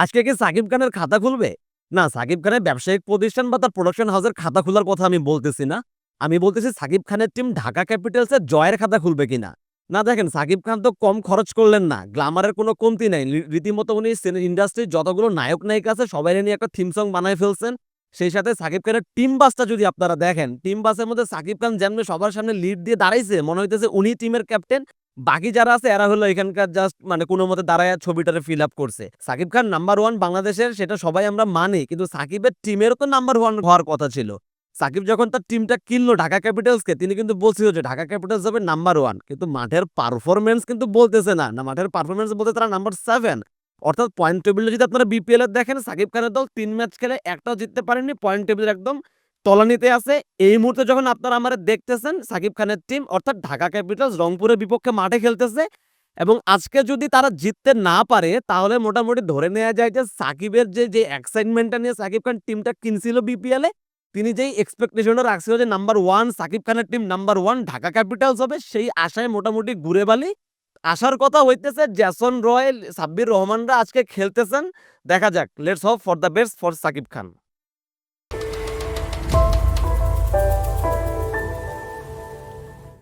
আজকে কি সাকিব খানের খাতা খুলবে? না, সাকিব খানের ব্যবসায়িক প্রতিষ্ঠান বা তার প্রোডাকশন হাউসের খাতা খোলার কথা আমি বলতেছি না। আমি বলতেছি সাকিব খানের টিম ঢাকা ক্যাপিটালসের জয়ের খাতা খুলবে কিনা? না, দেখেন, সাকিব খান তো কম খরচ করলেন না। গ্লামারের কোনো কমতি নাই। রীতিমতো উনি ইন্ডাস্ট্রির যতগুলো নায়ক, নায়িকা আছে সবাই নিয়ে একটা থিম সং বানায় ফেলছেন। সেই সাথে সাকিব খানের টিম বাসটা যদি আপনারা দেখেন টিম বাসের মধ্যে সাকিব খান যেমনি সবার সামনে লিড দিয়ে দাঁড়াইছে, মনে হইতেছে উনি টিমের ক্যাপ্টেন বাকি যারা আছে, এরা হলো এখানকার জাস্ট মানে কোনো মতে দাঁড়ায় ছবিটারে ফিল আপ করছে। সাকিব খান নাম্বার ওয়ান বাংলাদেশের, সেটা সবাই আমরা মানি, কিন্তু সাকিবের টিমেরও তো নাম্বার ওয়ান হওয়ার কথা ছিল। সাকিব যখন তার টিমটা কিনলো ঢাকা ক্যাপিটালসকে তিনি কিন্তু বলছিল যে ঢাকা ক্যাপিটালস হবে নাম্বার ওয়ান কিন্তু মাঠের পারফরমেন্স কিন্তু বলতেছে না। না, মাঠের পারফরমেন্স বলতে তারা নাম্বার সেভেন অর্থাৎ পয়েন্ট টেবিলে যদি আপনারা বিপিএল দেখেন, সাকিব খানের দল তিন ম্যাচ খেলে একটাও জিততে পারেনি পয়েন্ট টেবিলের একদম তলানিতে আছে। এই মুহূর্তে যখন আপনারা আমার দেখতেছেন, সাকিব খানের টিম অর্থাৎ ঢাকা ক্যাপিটালস রংপুরের বিপক্ষে মাঠে খেলতেছে এবং আজকে যদি তারা জিততে না পারে, তাহলে মোটামুটি ধরে নেওয়া যায় যে সাকিবের যে যে এক্সাইটমেন্টটা নিয়ে সাকিব খান টিমটা কিনছিল বিপিএলে তিনি যেই এক্সপেকটেশনটা রাখছিল যে নাম্বার ওয়ান সাকিব খানের team number one Dhaka Capitals হবে, সেই আশায় মোটামুটি ঘুরে বালি। আসার কথা হইতেছে জ্যাসন রয়, সাব্বির রহমানরা আজকে খেলতেছেন। দেখা যাক let's hope for the best for Shakib Khan.